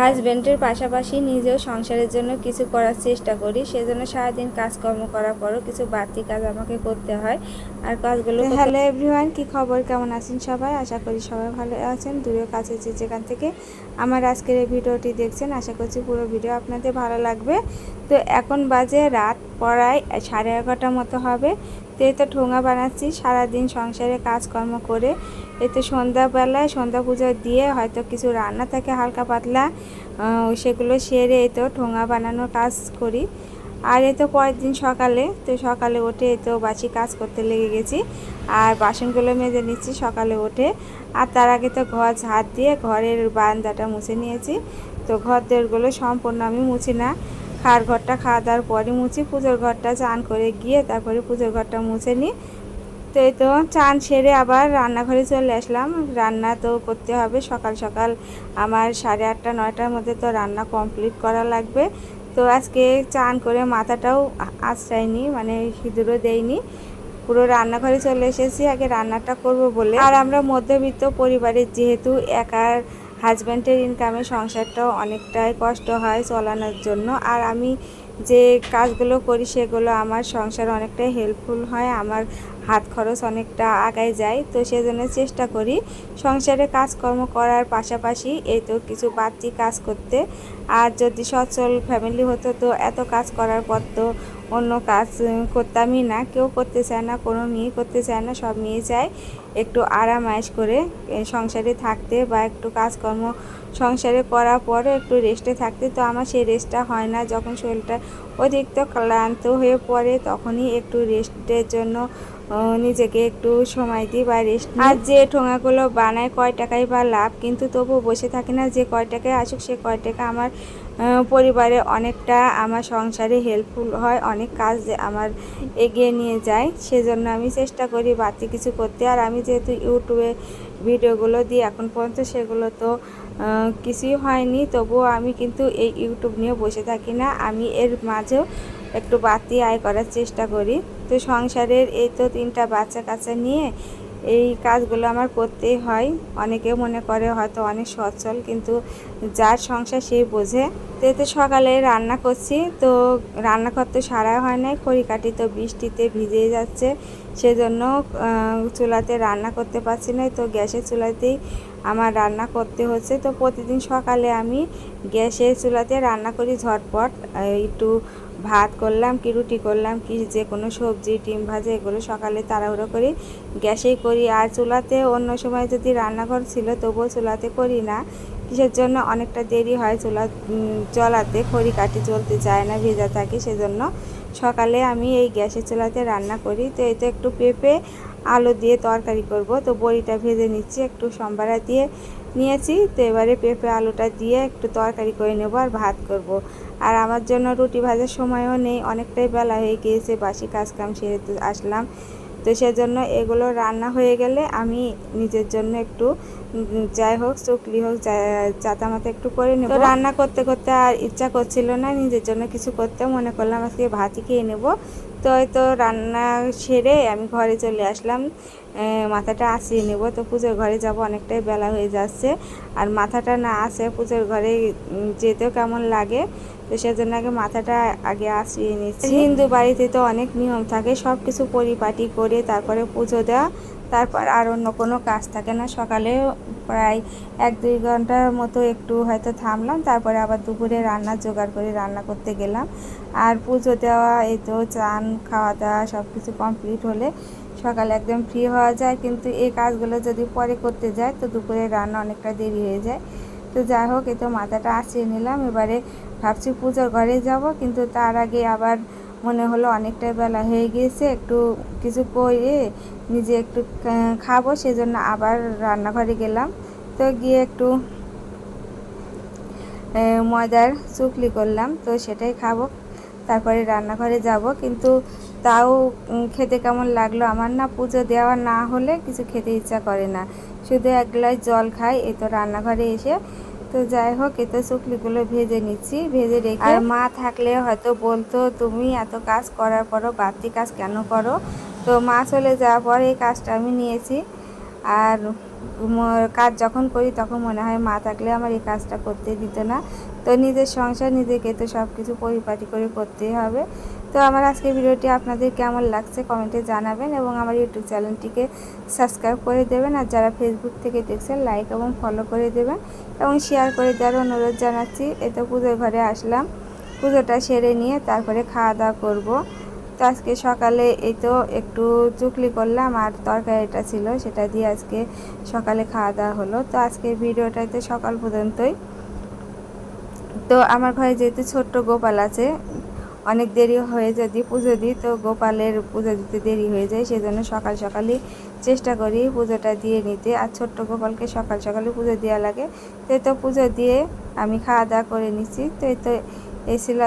হাজব্যান্ডের পাশাপাশি নিজেও সংসারের জন্য কিছু করার চেষ্টা করি। সেজন্য সারাদিন কাজকর্ম করার পরও কিছু বাড়তি কাজ আমাকে করতে হয়। আর কাজগুলো হ্যালো এভরিওয়ান, কি খবর? কেমন আছেন সবাই? আশা করি সবাই ভালো আছেন। দূরেও কাছে যে যেখান থেকে আমার আজকের এই ভিডিওটি দেখছেন। আশা করছি পুরো ভিডিও আপনাদের ভালো লাগবে। তো এখন বাজে রাত পড়ায় সাড়ে এগারোটার মতো হবে। তো এই তো ঠোঙা বানাচ্ছি সারাদিন সংসারে কাজকর্ম করে। এই তো সন্ধ্যাবেলায় সন্ধ্যা পুজো দিয়ে হয়তো কিছু রান্না থাকে হালকা পাতলা। সেগুলো সেরে তো ঠোঙা বানানোর কাজ করি। আর এই তো পরের দিন সকালে, তো সকালে উঠে তো বাসি কাজ করতে লেগে গেছি। আর বাসনগুলো মেজে নিচ্ছি সকালে উঠে। আর তার আগে তো ঘর ঝাড় দিয়ে ঘরের বারান্দাটা মুছে নিয়েছি। তো ঘর দেড়গুলো সম্পূর্ণ আমি মুছি না। খাওয়ার ঘরটা খাওয়া দাওয়ার পরে মুছি। পুজোর ঘরটা চান করে গিয়ে তারপরে পুজোর ঘরটা মুছে নিই। তো এই তো চান সেরে আবার রান্নাঘরে চলে আসলাম। রান্না তো করতে হবে সকাল সকাল। আমার সাড়ে আটটা, নয়টার মধ্যে তো রান্না কমপ্লিট করা লাগবে। তো আজকে চান করে মাথাটাও আশ্রায়নি মানে সিঁদুরও দেয়নি পুরো রান্নাঘরে চলে এসেছি, আগে রান্নাটা করব বলে। আর আমরা মধ্যবিত্ত পরিবারের যেহেতু একার হাজব্যান্ডের ইনকামে সংসারটাও অনেকটাই কষ্ট হয় চলানোর জন্য। আর আমি যে কাজগুলো করি সেগুলো আমার সংসার অনেকটা হেল্পফুল হয়, আমার হাত খরচ অনেকটা আগায় যায়, তো সেজন্য চেষ্টা করি সংসারে কাজকর্ম করার পাশাপাশি এই তো কিছু বাড়তি কাজ করতে। আর যদি সচল ফ্যামিলি হতো তো এত কাজ করার পর তো অন্য কাজ করতামই না, কেউ করতে চায় না, কোনো মেয়ে করতে চায় না, সব মেয়ে চায় একটু আরাম আয়স করে সংসারে থাকতে বা একটু কাজকর্ম সংসারে করার পরও একটু রেস্টে থাকতে। তো আমার সেই রেস্টটা হয় না, যখন শরীরটা অতিরিক্ত ক্লান্ত হয়ে পড়ে তখনই একটু রেস্টের জন্য নিজেকে একটু সময় দিই বা রেস্ট আর যে ঠোঙাগুলো বানায় কয় টাকায় বা লাভ, কিন্তু তবু বসে থাকি না যে কয় টাকায় আসুক, সে কয় টাকা আমার পরিবারে অনেকটা আমার সংসারে হেল্পফুল হয়, অনেক কাজ আমার এগিয়ে নিয়ে যায়। সেজন্য আমি চেষ্টা করি বাড়তি কিছু করতে। আর আমি যেহেতু ইউটিউবে ভিডিওগুলো দিই, এখন পর্যন্ত সেগুলো তো কিছুই হয়নি। তবুও আমি কিন্তু এই ইউটিউব নিয়ে বসে থাকি না। আমি এর মাঝেও একটু বাড়তি আয় করার চেষ্টা করি। তো সংসারের এই তো তিনটা বাচ্চা কাচ্চা নিয়ে এই কাজগুলো আমার করতেই হয়। অনেকে মনে করে হয়তো অনেক সচ্ছল, কিন্তু যার সংসার সেই বোঝে। তো এই তো সকালে রান্না করছি, তো রান্না করতে সারা হয় নাই খড়িকাটি তো বৃষ্টিতে ভিজে যাচ্ছে, সেজন্য চুলাতে রান্না করতে পারছি না। তো গ্যাসের চুলাতেই আমার রান্না করতে হচ্ছে। তো প্রতিদিন সকালে আমি গ্যাসের চুলাতে রান্না করি ঝটপট একটু ভাত করলাম, কি রুটি করলাম, কি যে কোনো সবজি, ডিম ভাজা, এগুলো সকালে তাড়াহুড়ো করি। গ্যাসেই করি। আর চুলাতে অন্য সময় যদি রান্নাঘর ছিল, তবুও চুলাতে করি না। কিসের জন্য? অনেকটা দেরি হয় চুলা চলাতে খড়ি কাঠি চলতে চায় না, ভেজা থাকে সেজন্য। সকালে আমি এই গ্যাসের চুলাতে রান্না করি। তো এতে একটু পেঁপে, আলু দিয়ে তরকারি করব। তো বড়িটা ভেজে নিচ্ছি একটু সম্বারা দিয়ে। নিয়েছি। তো এবারে পেঁপে আলুটা দিয়ে একটু তরকারি করে নেব আর ভাত করব। আর আমার জন্য রুটি ভাজার সময়ও নেই, অনেকটাই বেলা হয়ে গিয়েছে, বাসি কাজ কাম সেরে তো আসলাম। তো সেজন্য এগুলো রান্না হয়ে গেলে আমি নিজের জন্য একটু যাই হোক চুকলি হোক চাতা মাথা একটু করে নেব। রান্না করতে করতে আর ইচ্ছা করছিল না, নিজের জন্য কিছু করতে, মনে করলাম আজকে ভাতই খেয়ে নেব। তো হয়তো রান্না সেরে আমি ঘরে চলে আসলাম। মাথাটা আসিয়ে নেব। তো পুজোর ঘরে যাব, অনেকটাই বেলা হয়ে যাচ্ছে। আর মাথাটা না আসে পুজোর ঘরে যেতেও কেমন লাগে। তো সেজন্য আগে মাথাটা আগে আসিয়ে নিচ্ছি। হিন্দু বাড়িতে তো অনেক নিয়ম থাকে সব কিছু পরিপাটি করে তারপরে পুজো দেওয়া, তারপর আর অন্য কোনো কাজ থাকে না। সকালে প্রায় এক দুই ঘণ্টার মতো একটু হয়তো থামলাম, তারপরে আবার দুপুরে রান্না জোগাড় করে রান্না করতে গেলাম। আর পুজো দেওয়া, এই তো চান খাওয়া দাওয়া সব কিছু কমপ্লিট হলে সকালে একদম ফ্রি হওয়া যায়। কিন্তু এই কাজগুলো যদি পরে করতে যায় তো দুপুরে রান্না অনেকটা দেরি হয়ে যায়। তো যাই হোক, এই তো মাথাটা আসিয়ে নিলাম। এবারে ভাবছি পুজোর ঘরে যাব, কিন্তু তার আগে আবার মনে হলো অনেকটাই বেলা হয়ে গিয়েছে, একটু কিছু করে নিজে একটু খাব, সেজন্য আবার রান্নাঘরে গেলাম। তো গিয়ে একটু ময়দার চুকলি করলাম, তো সেটাই খাব। তারপরে রান্নাঘরে যাব, কিন্তু তাও খেতে কেমন লাগল আমার না, পুজো দেওয়া না হলে কিছু খেতে ইচ্ছা করে না। শুধু এক গ্লাস জল খাই, এই তো রান্নাঘরে এসে তো যাই হোক এতে শুকলিগুলো ভেজে নিচ্ছি। ভেজে রেখে আর মা থাকলে হয়তো বলতো তুমি এত কাজ করার পরও বাড়তি কাজ কেন করো? তো মা চলে যাওয়ার পর এই কাজটা আমি নিয়েছি। আর কাজ যখন করি তখন মনে হয় মা থাকলে আমার এই কাজটা করতে দিত না। তো নিজের সংসার নিজেকে তো সব কিছু পরিপাটি করে করতেই হবে। তো আমার আজকের ভিডিওটি আপনাদের কেমন লাগছে কমেন্টে জানাবেন এবং আমার ইউটিউব চ্যানেলটিকে সাবস্ক্রাইব করে দেবেন আর যারা ফেসবুক থেকে দেখছেন লাইক এবং ফলো করে দেবেন এবং শেয়ার করে দেওয়ার অনুরোধ জানাচ্ছি। এতে পুজোর ঘরে আসলাম, পুজোটা সেরে নিয়ে তারপরে খাওয়া দাওয়া করব। তো আজকে সকালে এই তো একটু চুকলি করলাম আর তরকারিটা ছিল, সেটা দিয়ে আজকে সকালে খাওয়া দাওয়া হলো। তো আজকে ভিডিওটাতে সকাল পর্যন্তই। তো আমার ঘরে যেহেতু ছোট্ট গোপাল আছে অনেক দেরি হয়ে যদি পুজো দিই, তো গোপালের পুজো দিতে দেরি হয়ে যায়। সেজন্য সকাল সকালই চেষ্টা করি পুজোটা দিয়ে নিতে। আর ছোট্ট গোপালকে সকাল সকালে পুজো দেওয়া লাগে। তো তো পুজো দিয়ে আমি খাওয়া দাওয়া করে নিচ্ছি তো এই তো এই ছিল